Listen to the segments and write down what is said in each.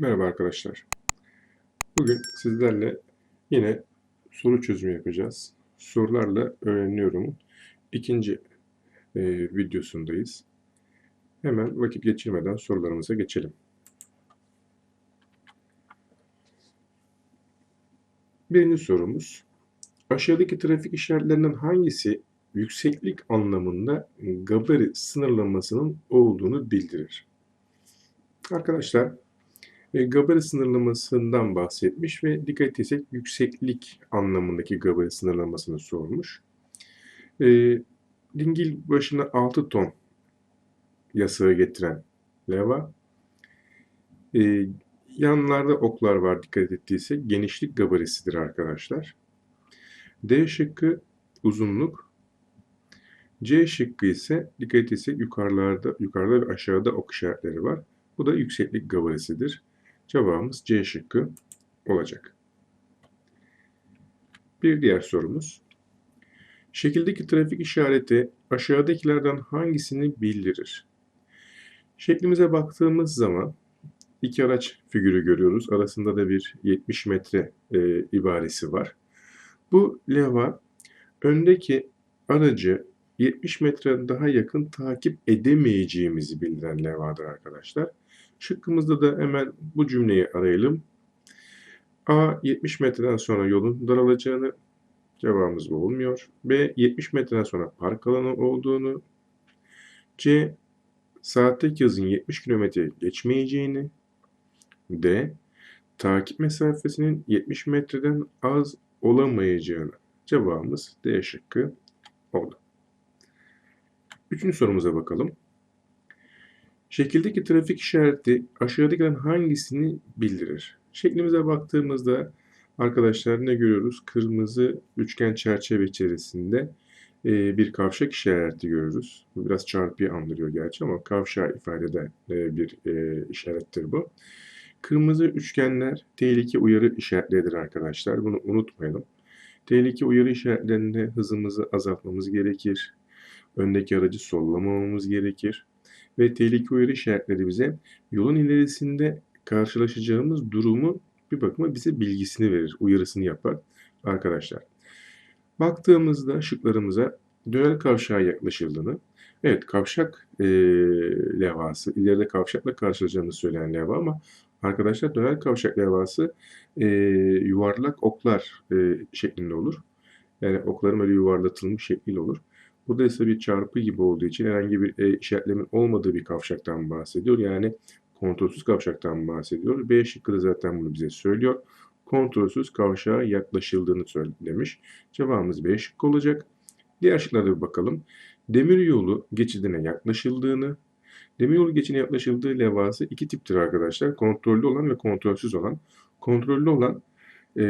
Merhaba arkadaşlar. Bugün sizlerle yine soru çözümü yapacağız. Sorularla öğreniyorum. İkinci e, videosundayız. Hemen vakit geçirmeden sorularımıza geçelim. Birinci sorumuz. Aşağıdaki trafik işaretlerinden hangisi yükseklik anlamında gabari sınırlamasının olduğunu bildirir? Arkadaşlar e, gabari sınırlamasından bahsetmiş ve dikkat etsek yükseklik anlamındaki gabari sınırlamasını sormuş. E, dingil başına 6 ton yasağı getiren leva. E, yanlarda oklar var dikkat ettiysek genişlik gabarisidir arkadaşlar. D şıkkı uzunluk. C şıkkı ise dikkat etsek yukarılarda, yukarıda ve aşağıda ok işaretleri var. Bu da yükseklik gabarisidir. Cevabımız C şıkkı olacak. Bir diğer sorumuz. Şekildeki trafik işareti aşağıdakilerden hangisini bildirir? Şeklimize baktığımız zaman iki araç figürü görüyoruz. Arasında da bir 70 metre e, ibaresi var. Bu leva öndeki aracı 70 metre daha yakın takip edemeyeceğimizi bildiren levadır arkadaşlar. Şıkkımızda da hemen bu cümleyi arayalım. A 70 metreden sonra yolun daralacağını cevabımız bu olmuyor. B 70 metreden sonra park alanı olduğunu. C saatteki hızın 70 km geçmeyeceğini. D takip mesafesinin 70 metreden az olamayacağını. Cevabımız D şıkkı oldu. Üçüncü sorumuza bakalım. Şekildeki trafik işareti aşağıdakilerden hangisini bildirir? Şeklimize baktığımızda arkadaşlar ne görüyoruz? Kırmızı üçgen çerçeve içerisinde e, bir kavşak işareti görürüz. Biraz çarpıyı andırıyor gerçi ama kavşağı ifade eden e, bir e, işarettir bu. Kırmızı üçgenler tehlike uyarı işaretleridir arkadaşlar. Bunu unutmayalım. Tehlike uyarı işaretlerinde hızımızı azaltmamız gerekir. Öndeki aracı sollamamamız gerekir ve tehlike uyarı işaretleri bize yolun ilerisinde karşılaşacağımız durumu bir bakıma bize bilgisini verir, uyarısını yapar arkadaşlar. Baktığımızda şıklarımıza dönel kavşağa yaklaşıldığını, evet kavşak e, levhası, ileride kavşakla karşılaşacağımız söylenen levha ama arkadaşlar dönel kavşak levhası e, yuvarlak oklar e, şeklinde olur. Yani okların böyle yuvarlatılmış şekliyle olur. Burada ise bir çarpı gibi olduğu için herhangi bir e, işaretlemin olmadığı bir kavşaktan bahsediyor. Yani kontrolsüz kavşaktan bahsediyor. B şıkkı da zaten bunu bize söylüyor. Kontrolsüz kavşağa yaklaşıldığını söylemiş. Cevabımız B şıkkı olacak. Diğer şıklara bir bakalım. Demiryolu geçidine yaklaşıldığını, demiryolu geçidine yaklaşıldığı levhası iki tiptir arkadaşlar. Kontrollü olan ve kontrolsüz olan. Kontrollü olan e,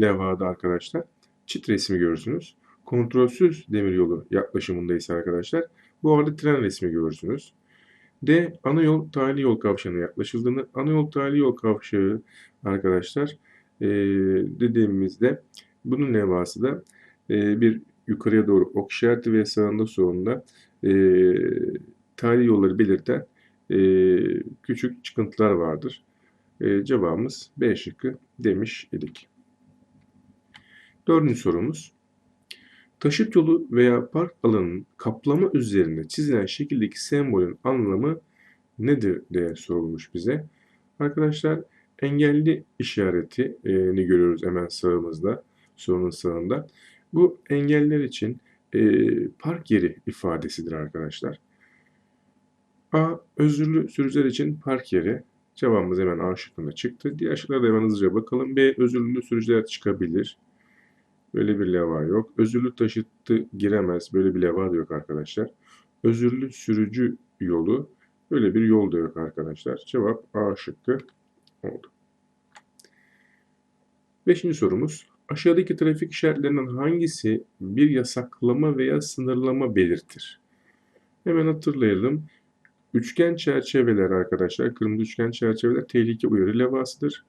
levhada arkadaşlar çit resmi görürsünüz kontrolsüz demiryolu yaklaşımında ise arkadaşlar bu arada tren resmi görürsünüz. D. Ana yol tali yol kavşağına yaklaşıldığını. Ana yol tali yol kavşağı arkadaşlar e, dediğimizde bunun levhası da e, bir yukarıya doğru ok işareti ve sağında solunda e, tali yolları belirten e, küçük çıkıntılar vardır. E, cevabımız B şıkkı demiş idik. Dördüncü sorumuz. Taşıt yolu veya park alanının kaplama üzerinde çizilen şekildeki sembolün anlamı nedir diye sorulmuş bize. Arkadaşlar engelli işaretini görüyoruz hemen sağımızda, sorunun sağında. Bu engeller için e, park yeri ifadesidir arkadaşlar. A. Özürlü sürücüler için park yeri. Cevabımız hemen A şıkkında çıktı. Diğer şıklara da hemen hızlıca bakalım. B. Özürlü sürücüler çıkabilir. Böyle bir leva yok. Özürlü taşıtı giremez. Böyle bir leva da yok arkadaşlar. Özürlü sürücü yolu. Böyle bir yol da yok arkadaşlar. Cevap A şıkkı oldu. Beşinci sorumuz. Aşağıdaki trafik işaretlerinden hangisi bir yasaklama veya sınırlama belirtir? Hemen hatırlayalım. Üçgen çerçeveler arkadaşlar, kırmızı üçgen çerçeveler tehlike uyarı levhasıdır.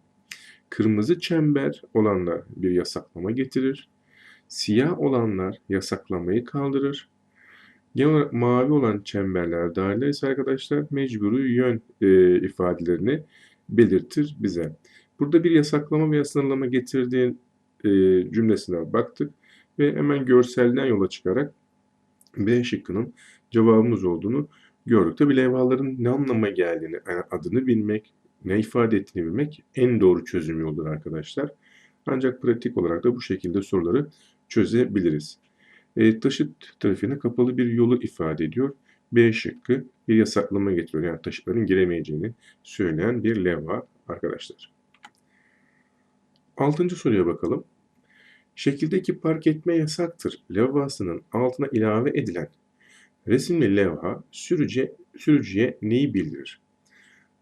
Kırmızı çember olanlar bir yasaklama getirir. Siyah olanlar yasaklamayı kaldırır. Genel mavi olan çemberler dahil ise arkadaşlar mecburi yön e, ifadelerini belirtir bize. Burada bir yasaklama veya sınırlama getirdiğin e, cümlesine baktık ve hemen görselden yola çıkarak B şıkkının cevabımız olduğunu gördük. Tabi levhaların ne anlama geldiğini, yani adını bilmek, ne ifade ettiğini bilmek en doğru çözüm yoludur arkadaşlar. Ancak pratik olarak da bu şekilde soruları çözebiliriz. E, taşıt trafiğine kapalı bir yolu ifade ediyor. B şıkkı bir yasaklama getiriyor. Yani taşıtların giremeyeceğini söyleyen bir levha arkadaşlar. Altıncı soruya bakalım. Şekildeki park etme yasaktır levhasının altına ilave edilen resimli levha sürücüye, sürücüye neyi bildirir?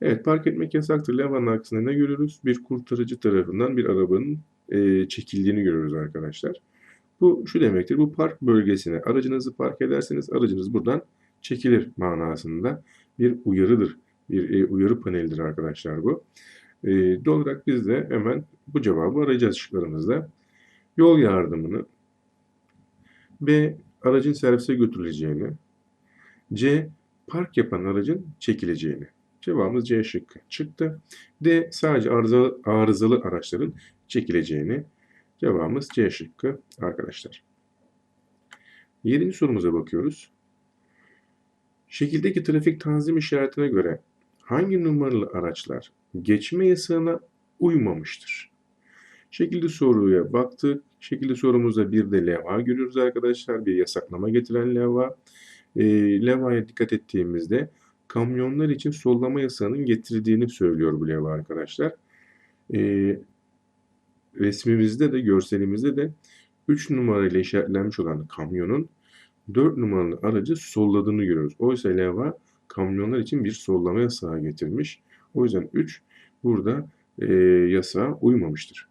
Evet park etmek yasaktır levhanın arkasında ne görüyoruz? Bir kurtarıcı tarafından bir arabanın e, çekildiğini görüyoruz arkadaşlar. Bu şu demektir. Bu park bölgesine aracınızı park ederseniz aracınız buradan çekilir manasında bir uyarıdır. Bir e, uyarı panelidir arkadaşlar bu. E, doğal olarak biz de hemen bu cevabı arayacağız şıklarımızda. Yol yardımını B. Aracın servise götürüleceğini C. Park yapan aracın çekileceğini. Cevabımız C şıkkı çıktı. D. Sadece arızalı, arızalı araçların çekileceğini. Cevabımız C şıkkı arkadaşlar. Yedinci sorumuza bakıyoruz. Şekildeki trafik tanzim işaretine göre hangi numaralı araçlar geçme yasağına uymamıştır? Şekilde soruya baktık. Şekilde sorumuzda bir de levha görüyoruz arkadaşlar. Bir yasaklama getiren levha. E, levhaya dikkat ettiğimizde kamyonlar için sollama yasağının getirdiğini söylüyor bu levha arkadaşlar. E, resmimizde de görselimizde de 3 numarayla işaretlenmiş olan kamyonun 4 numaralı aracı solladığını görüyoruz. Oysa levha kamyonlar için bir sollama yasağı getirmiş. O yüzden 3 burada e, yasağa uymamıştır.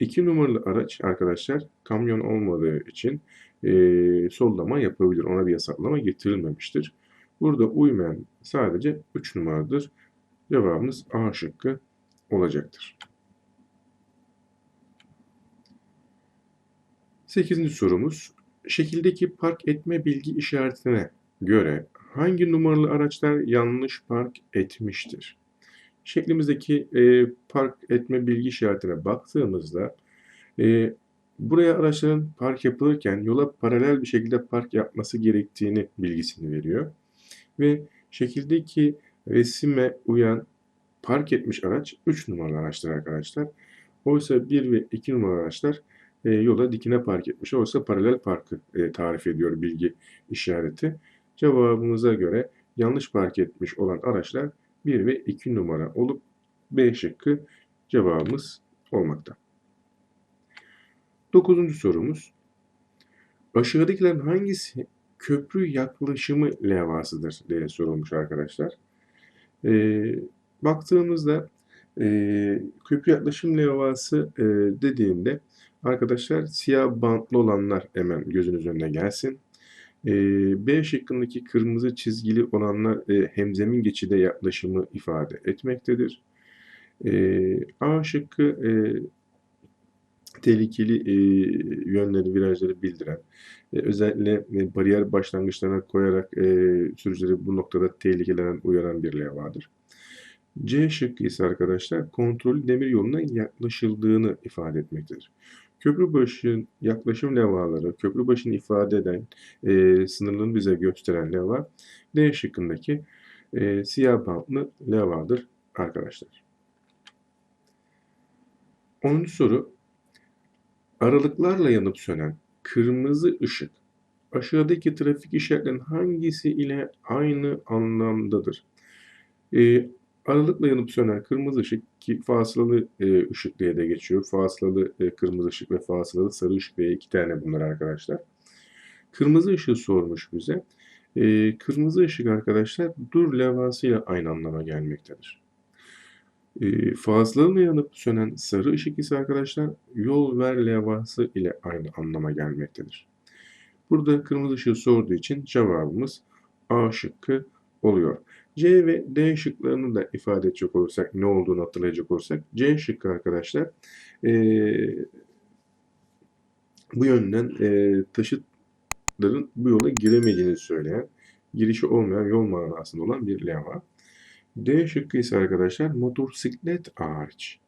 2 numaralı araç arkadaşlar kamyon olmadığı için e, sollama yapabilir. Ona bir yasaklama getirilmemiştir. Burada uymayan sadece 3 numaradır. Cevabımız A şıkkı olacaktır. 8. sorumuz. Şekildeki park etme bilgi işaretine göre hangi numaralı araçlar yanlış park etmiştir? Şeklimizdeki e, park etme bilgi işaretine baktığımızda e, buraya araçların park yapılırken yola paralel bir şekilde park yapması gerektiğini bilgisini veriyor. Ve şekildeki resime uyan park etmiş araç 3 numaralı araçtır arkadaşlar. Oysa 1 ve 2 numaralı araçlar e, yola dikine park etmiş. Oysa paralel parkı e, tarif ediyor bilgi işareti. Cevabımıza göre yanlış park etmiş olan araçlar 1 ve 2 numara olup B şıkkı cevabımız olmakta. Dokuzuncu sorumuz. Aşağıdakilerin hangisi köprü yaklaşımı levhasıdır diye sorulmuş arkadaşlar. Ee, baktığımızda e, köprü yaklaşım levhası e, dediğimde arkadaşlar siyah bantlı olanlar hemen gözünüz önüne gelsin. E, B şıkkındaki kırmızı çizgili olanlar e, hemzemin geçide yaklaşımı ifade etmektedir. E, A şıkkı e, tehlikeli e, yönleri, virajları bildiren, e, özellikle e, bariyer başlangıçlarına koyarak e, sürücüleri bu noktada tehlikelenen uyaran bir levhadır. C şıkkı ise arkadaşlar kontrollü demir yoluna yaklaşıldığını ifade etmektedir. Köprü başın yaklaşım levhaları, köprü başını ifade eden, e, sınırlarını bize gösteren levha D şıkkındaki e, siyah bantlı levhadır arkadaşlar. 10. soru Aralıklarla yanıp sönen kırmızı ışık aşağıdaki trafik işaretlerinin hangisi ile aynı anlamdadır? E, aralıkla yanıp sönen kırmızı ışık ki fasılalı e, ışık diye de geçiyor. Fasılalı e, kırmızı ışık ve fasılalı sarı ışık diye iki tane bunlar arkadaşlar. Kırmızı ışığı sormuş bize. E, kırmızı ışık arkadaşlar dur levhasıyla aynı anlama gelmektedir. E, fazlalı yanıp sönen sarı ışık ise arkadaşlar yol ver levhası ile aynı anlama gelmektedir. Burada kırmızı ışığı sorduğu için cevabımız A şıkkı oluyor. C ve D şıklarını da ifade edecek olursak, ne olduğunu hatırlayacak olursak, C şıkkı arkadaşlar e, bu yönden e, taşıtların bu yola giremeyeceğini söyleyen, girişi olmayan yol manasında olan bir levha. D şıkkı ise arkadaşlar motosiklet hariç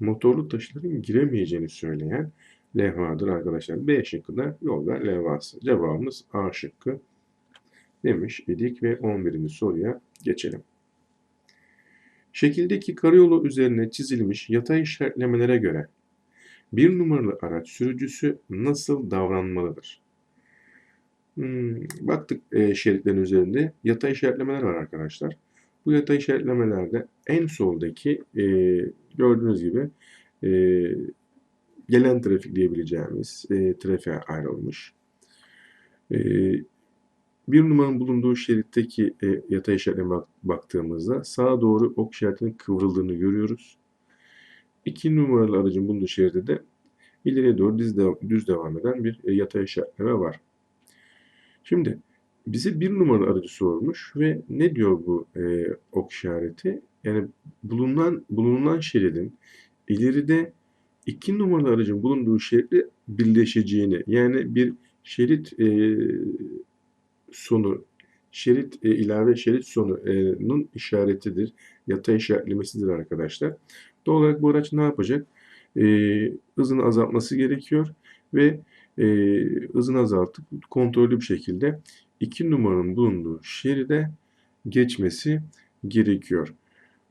motorlu taşıtların giremeyeceğini söyleyen levhadır arkadaşlar. B şıkkı da yol ver levhası. Cevabımız A şıkkı demiş idik ve 11. soruya geçelim. Şekildeki karayolu üzerine çizilmiş yatay işaretlemelere göre bir numaralı araç sürücüsü nasıl davranmalıdır? Hmm, baktık e, şeritlerin üzerinde yatay işaretlemeler var arkadaşlar. Bu yatay işaretlemelerde en soldaki e, gördüğünüz gibi e, gelen trafik diyebileceğimiz e, trafiğe ayrılmış. E, bir numaranın bulunduğu şeritteki e, yatay işaretine bak, baktığımızda sağa doğru ok işaretinin kıvrıldığını görüyoruz. İki numaralı aracın bulunduğu şeritte de ileriye doğru düz, dev, düz devam eden bir e, yatay işaretleme var. Şimdi bize bir numaralı aracı sormuş ve ne diyor bu e, ok işareti? Yani bulunan bulunan şeridin ileride iki numaralı aracın bulunduğu şeritle birleşeceğini yani bir şerit e, sonu şerit e, ilave şerit sonunun işaretidir. Yatay işaretlemesidir arkadaşlar. Doğal olarak bu araç ne yapacak? E, hızını azaltması gerekiyor ve e, hızını azaltıp kontrollü bir şekilde 2 numaranın bulunduğu şeride geçmesi gerekiyor.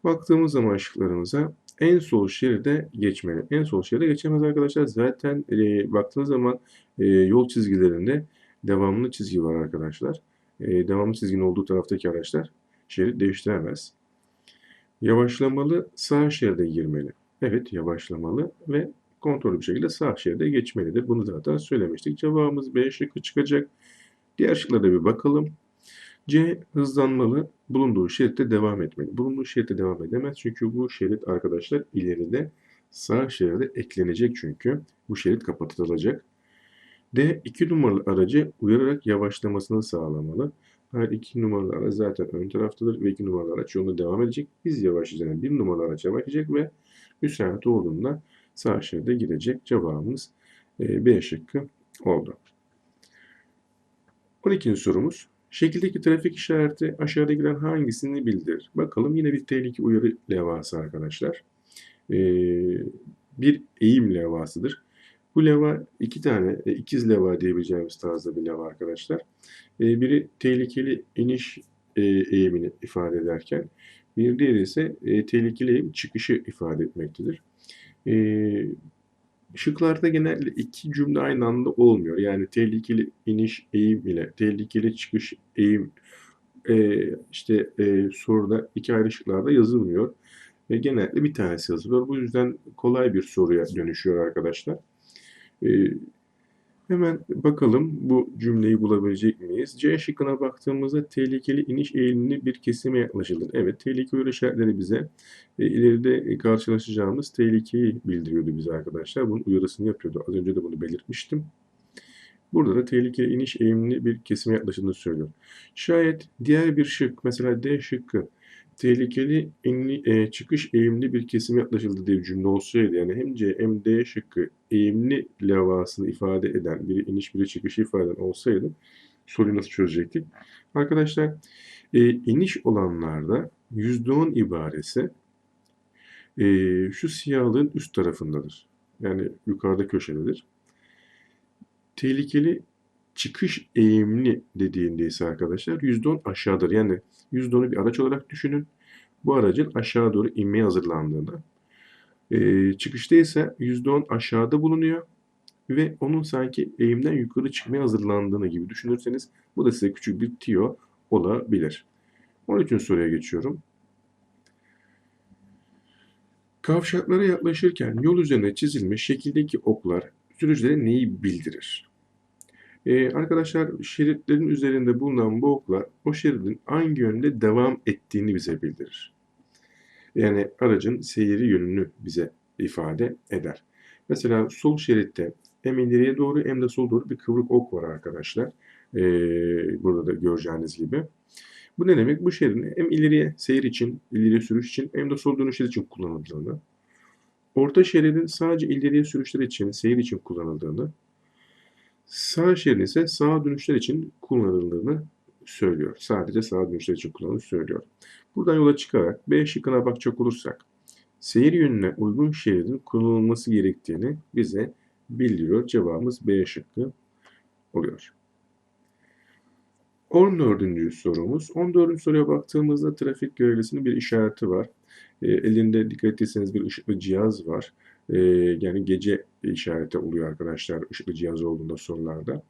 Baktığımız zaman şıklarımıza en sol şeride geçmeli. En sol şeride geçemez arkadaşlar. Zaten e, baktığınız zaman e, yol çizgilerinde devamlı çizgi var arkadaşlar. E, devamlı çizginin olduğu taraftaki araçlar şerit değiştiremez. Yavaşlamalı sağ şeride girmeli. Evet yavaşlamalı ve kontrollü bir şekilde sağ şeride geçmelidir. Bunu zaten söylemiştik. Cevabımız B şıkkı çıkacak. Diğer şıklara bir bakalım. C hızlanmalı, bulunduğu şeritte devam etmeli. Bulunduğu şeritte devam edemez çünkü bu şerit arkadaşlar ileride sağ şeride eklenecek çünkü. Bu şerit kapatılacak. D 2 numaralı aracı uyararak yavaşlamasını sağlamalı. Her iki numaralı araç zaten ön taraftadır ve iki numaralı araç yoluna devam edecek. Biz yavaşlayacağız. Bir numaralı araç yavaşlayacak ve müsait olduğunda sağ şeride girecek. Cevabımız e, B şıkkı oldu. 12. sorumuz. Şekildeki trafik işareti aşağıdakilerden hangisini bildirir? Bakalım yine bir tehlike uyarı levhası arkadaşlar. Ee, bir eğim levhasıdır. Bu leva iki tane e, ikiz leva diyebileceğimiz tarzda bir leva arkadaşlar. Ee, biri tehlikeli iniş e, eğimini ifade ederken bir diğeri ise e, tehlikeli eğim çıkışı ifade etmektedir. E, Şıklarda genelde iki cümle aynı anda olmuyor. Yani tehlikeli iniş eğim ile tehlikeli çıkış eğim e, işte e, soruda iki ayrı şıklarda yazılmıyor. Ve genelde bir tanesi yazılıyor. Bu yüzden kolay bir soruya dönüşüyor arkadaşlar. E, hemen bakalım bu cümleyi bulabilecek miyiz? C şıkkına baktığımızda tehlikeli iniş eğilimli bir kesime yaklaşılır. Evet, tehlike uyarı işaretleri bize e, ileride karşılaşacağımız tehlikeyi bildiriyordu bize arkadaşlar. Bunun uyarısını yapıyordu. Az önce de bunu belirtmiştim. Burada da tehlikeli iniş eğimli bir kesime yaklaşıldığını söylüyor. Şayet diğer bir şık, mesela D şıkkı, tehlikeli inli, e, çıkış eğimli bir kesime yaklaşıldı diye bir cümle olsaydı yani hem C hem D şıkkı eğimli levhasını ifade eden biri iniş biri çıkışı ifade eden olsaydı soruyu nasıl çözecektik? Arkadaşlar e, iniş olanlarda %10 ibaresi e, şu siyahlığın üst tarafındadır. Yani yukarıda köşededir. Tehlikeli çıkış eğimli dediğinde ise arkadaşlar %10 aşağıdır. Yani %10'u bir araç olarak düşünün. Bu aracın aşağı doğru inmeye hazırlandığını. E, çıkışta ise %10 aşağıda bulunuyor ve onun sanki eğimden yukarı çıkmaya hazırlandığını gibi düşünürseniz bu da size küçük bir tiyo olabilir. 13. soruya geçiyorum. Kavşaklara yaklaşırken yol üzerine çizilmiş şekildeki oklar sürücülere neyi bildirir? Ee, arkadaşlar şeritlerin üzerinde bulunan bu oklar o şeridin hangi yönde devam ettiğini bize bildirir. Yani aracın seyri yönünü bize ifade eder. Mesela sol şeritte hem ileriye doğru hem de sol doğru bir kıvrık ok var arkadaşlar. Ee, burada da göreceğiniz gibi. Bu ne demek? Bu şeridin hem ileriye seyir için, ileriye sürüş için hem de sol dönüşler için kullanıldığını, orta şeridin sadece ileriye sürüşler için, seyir için kullanıldığını, sağ şeridin ise sağa dönüşler için kullanıldığını söylüyor. Sadece sağa dönüşler için kullanıldığını söylüyor. Buradan yola çıkarak B şıkkına bakacak olursak seyir yönüne uygun şeridin kullanılması gerektiğini bize bildiriyor. Cevabımız B şıkkı oluyor. 14. sorumuz. 14. soruya baktığımızda trafik görevlisinin bir işareti var. E, elinde dikkat etseniz bir ışıklı cihaz var. E, yani gece işareti oluyor arkadaşlar ışıklı cihaz olduğunda sorularda.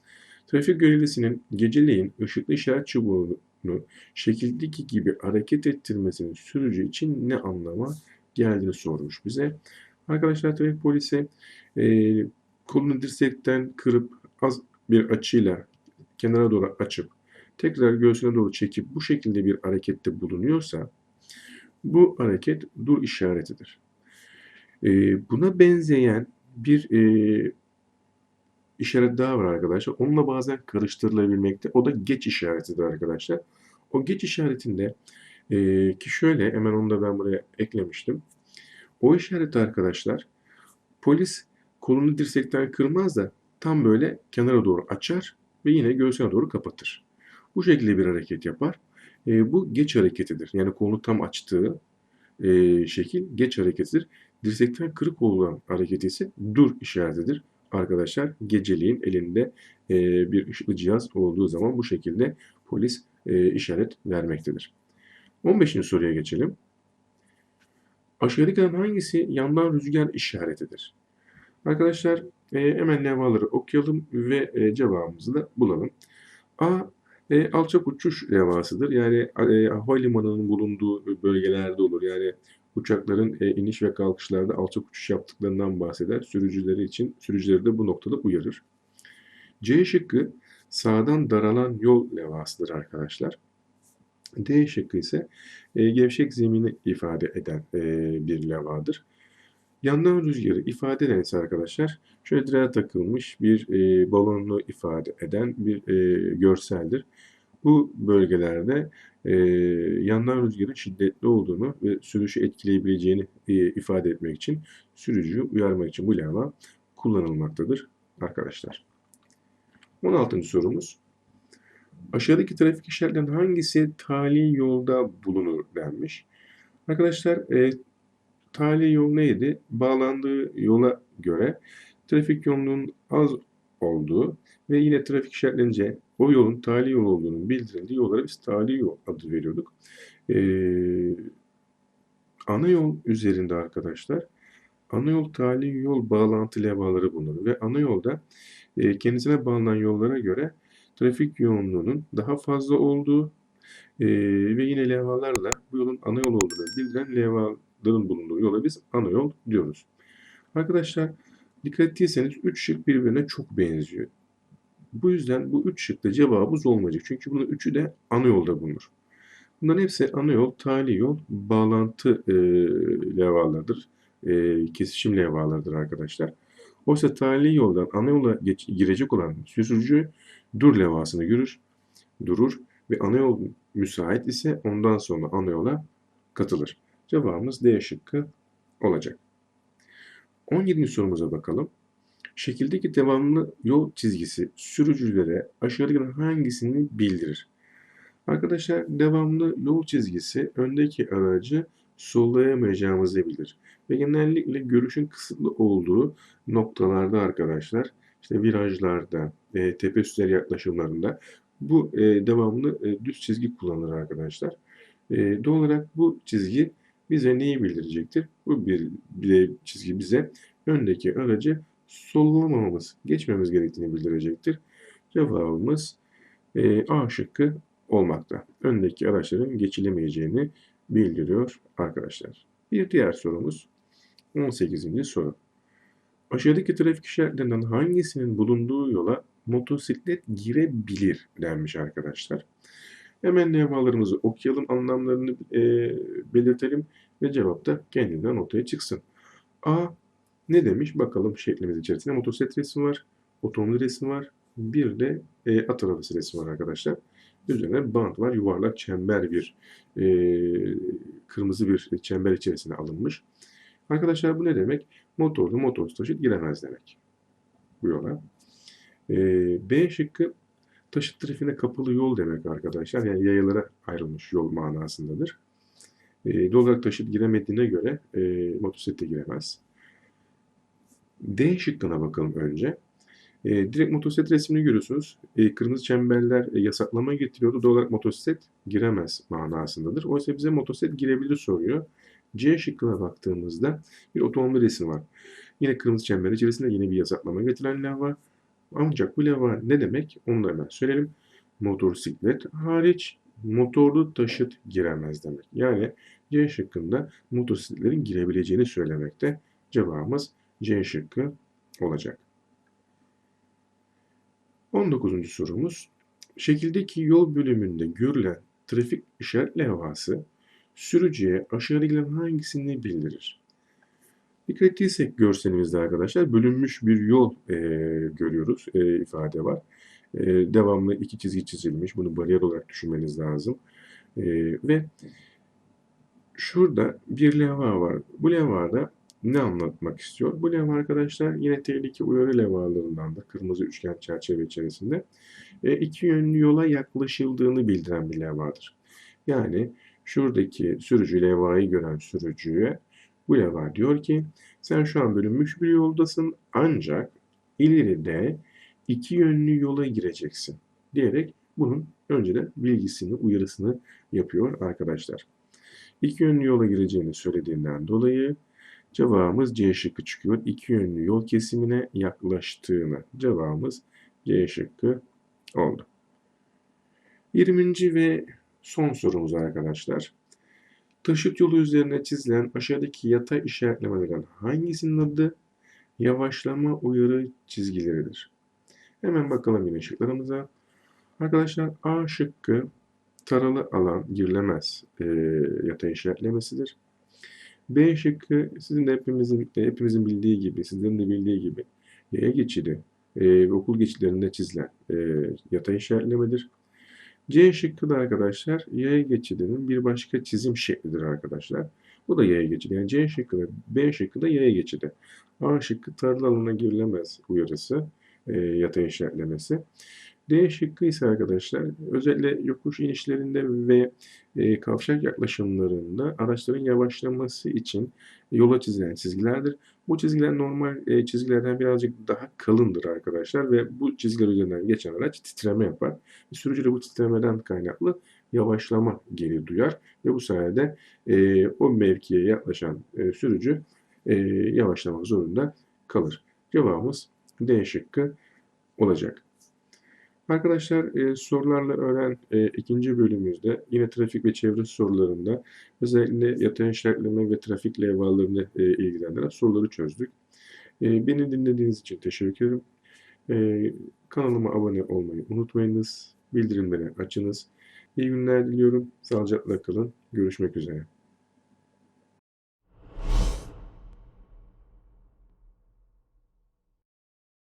Trafik görevlisinin geceleyin ışıklı işaret çubuğunu şekildeki gibi hareket ettirmesinin sürücü için ne anlama geldiğini sormuş bize. Arkadaşlar trafik polisi e, kolunu dirsekten kırıp az bir açıyla kenara doğru açıp tekrar göğsüne doğru çekip bu şekilde bir harekette bulunuyorsa bu hareket dur işaretidir. E, buna benzeyen bir e, işaret daha var arkadaşlar. Onunla bazen karıştırılabilmekte. O da geç işaretidir arkadaşlar. O geç işaretinde e, ki şöyle hemen onu da ben buraya eklemiştim. O işareti arkadaşlar polis kolunu dirsekten kırmaz da tam böyle kenara doğru açar ve yine göğsüne doğru kapatır. Bu şekilde bir hareket yapar. E, bu geç hareketidir. Yani kolunu tam açtığı e, şekil geç hareketidir. Dirsekten kırık olan hareketi ise dur işaretidir. Arkadaşlar geceliğin elinde e, bir ışıklı cihaz olduğu zaman bu şekilde polis e, işaret vermektedir. 15. soruya geçelim. Aşağıdakilerden hangisi yandan rüzgar işaretidir? Arkadaşlar e, hemen levhaları okuyalım ve e, cevabımızı da bulalım. A. E, alçak uçuş levhasıdır. Yani e, havalimanının bulunduğu bölgelerde olur. Yani uçakların e, iniş ve kalkışlarda alçak uçuş yaptıklarından bahseder. Sürücüleri için, sürücüleri de bu noktada uyarır. C şıkkı sağdan daralan yol levhasıdır arkadaşlar. D şıkkı ise e, gevşek zemini ifade eden e, bir levhadır. Yandan rüzgarı ifade eden ise arkadaşlar şöyle direğe takılmış bir e, balonunu ifade eden bir e, görseldir. Bu bölgelerde e, yandan rüzgarın şiddetli olduğunu ve sürüşü etkileyebileceğini e, ifade etmek için sürücüyü uyarmak için bu levha kullanılmaktadır arkadaşlar. 16. sorumuz. Aşağıdaki trafik işaretlerinden hangisi tali yolda bulunur denmiş. Arkadaşlar e, tali yol neydi? Bağlandığı yola göre trafik yoğunluğunun az olduğu ve yine trafik işaretlenince o yolun tali yol olduğunu bildirildiği yollara biz tali yol adı veriyorduk. Ee, ana yol üzerinde arkadaşlar ana yol tali yol bağlantı levhaları bulunur ve ana yolda e, kendisine bağlanan yollara göre trafik yoğunluğunun daha fazla olduğu e, ve yine levhalarla bu yolun ana yol olduğunu bildiren levhaların bulunduğu yola biz ana yol diyoruz. Arkadaşlar dikkat ettiyseniz 3 şık birbirine çok benziyor. Bu yüzden bu 3 şıkta cevabımız olmayacak. Çünkü bunun üçü de ana yolda bulunur. Bunların hepsi ana yol, tali yol, bağlantı e, levhalarıdır. E, kesişim levhalarıdır arkadaşlar. Oysa tali yoldan ana yola geç, girecek olan sürücü dur levhasını görür, durur ve ana yol müsait ise ondan sonra ana yola katılır. Cevabımız D şıkkı olacak. 17. sorumuza bakalım. Şekildeki devamlı yol çizgisi sürücülere aşağıdakilerden hangisini bildirir? Arkadaşlar devamlı yol çizgisi öndeki aracı sollayamayacağımızı bilir. Ve genellikle görüşün kısıtlı olduğu noktalarda arkadaşlar işte virajlarda, e, tepe üstleri yaklaşımlarında bu e, devamlı e, düz çizgi kullanılır arkadaşlar. E, doğal olarak bu çizgi bize neyi bildirecektir? Bu bir, bir çizgi bize öndeki aracı sollamamamız, geçmemiz gerektiğini bildirecektir. Cevabımız e, A şıkkı olmakta. Öndeki araçların geçilemeyeceğini bildiriyor arkadaşlar. Bir diğer sorumuz 18. soru. Aşağıdaki trafik işaretlerinden hangisinin bulunduğu yola motosiklet girebilir denmiş arkadaşlar. Hemen levhalarımızı okuyalım, anlamlarını e, belirtelim ve cevap da kendinden ortaya çıksın. A ne demiş? Bakalım şeklimiz içerisinde motosiklet resmi var, otomobil resmi var, bir de e, at arabası resmi var arkadaşlar. Üzerine bant var, yuvarlak çember bir e, kırmızı bir çember içerisine alınmış. Arkadaşlar bu ne demek? Motorlu motor taşıt giremez demek bu yola. E, B şıkkı taşıt trafiğine kapalı yol demek arkadaşlar. Yani yayalara ayrılmış yol manasındadır. E, doğal olarak taşıt giremediğine göre e, motosiklet de giremez. D şıkkına bakalım önce. E, direkt motosiklet resmini görüyorsunuz. E, kırmızı çemberler e, yasaklama getiriyordu. Doğal olarak motosiklet giremez manasındadır. Oysa bize motosiklet girebilir soruyor. C şıkkına baktığımızda bir otomobil resmi var. Yine kırmızı çember içerisinde yine bir yasaklama getiren levha. Ancak bu levha ne demek? Onu da hemen söyleyelim. Motosiklet hariç motorlu taşıt giremez demek. Yani C şıkkında motosikletlerin girebileceğini söylemekte. Cevabımız C şıkkı olacak. 19. sorumuz. Şekildeki yol bölümünde görülen trafik işaret levhası sürücüye aşağıdakilerin hangisini bildirir? Dikkat görselimizde arkadaşlar bölünmüş bir yol e, görüyoruz, e, ifade var. E, devamlı iki çizgi çizilmiş. Bunu bariyer olarak düşünmeniz lazım. E, ve şurada bir levha var. Bu levhada ne anlatmak istiyor? Bu levha arkadaşlar yine tehlike uyarı levhalarından da kırmızı üçgen çerçeve içerisinde e, iki yönlü yola yaklaşıldığını bildiren bir levhadır. Yani şuradaki sürücü levhayı gören sürücüye bu levha diyor ki sen şu an bölünmüş bir yoldasın ancak ileride iki yönlü yola gireceksin diyerek bunun önceden bilgisini, uyarısını yapıyor arkadaşlar. İki yönlü yola gireceğini söylediğinden dolayı cevabımız C şıkkı çıkıyor. İki yönlü yol kesimine yaklaştığını. Cevabımız C şıkkı oldu. 20. ve son sorumuz arkadaşlar. Taşıt yolu üzerine çizilen aşağıdaki yatay işaretlemelerden hangisinin adı yavaşlama uyarı çizgileridir? Hemen bakalım yine şıklarımıza. Arkadaşlar A şıkkı taralı alan girilemez e, yatay işaretlemesidir. B şıkkı sizin de hepimizin, hepimizin bildiği gibi, sizlerin de bildiği gibi yaya geçidi e, okul geçitlerinde çizilen e, yatay işaretlemedir. C şıkkı da arkadaşlar yaya geçidinin bir başka çizim şeklidir arkadaşlar. Bu da yaya geçidi. Yani C şıkkı da B şıkkı da yaya geçidi. A şıkkı tarla alanına girilemez uyarısı, e, yatay işaretlemesi. D şıkkı ise arkadaşlar özellikle yokuş inişlerinde ve e, kavşak yaklaşımlarında araçların yavaşlaması için yola çizilen çizgilerdir. Bu çizgiler normal e, çizgilerden birazcık daha kalındır arkadaşlar ve bu çizgiler üzerinden geçen araç titreme yapar. Sürücü de bu titremeden kaynaklı yavaşlama geri duyar ve bu sayede e, o mevkiye yaklaşan e, sürücü e, yavaşlamak zorunda kalır. Cevabımız D şıkkı olacak. Arkadaşlar e, sorularla öğren e, ikinci bölümümüzde yine trafik ve çevre sorularında özellikle yatay işaretleme ve trafik levhalarını e, ilgilendiren soruları çözdük. E, beni dinlediğiniz için teşekkür ederim. E, kanalıma abone olmayı unutmayınız. Bildirimleri açınız. İyi günler diliyorum. Sağlıcakla kalın. Görüşmek üzere.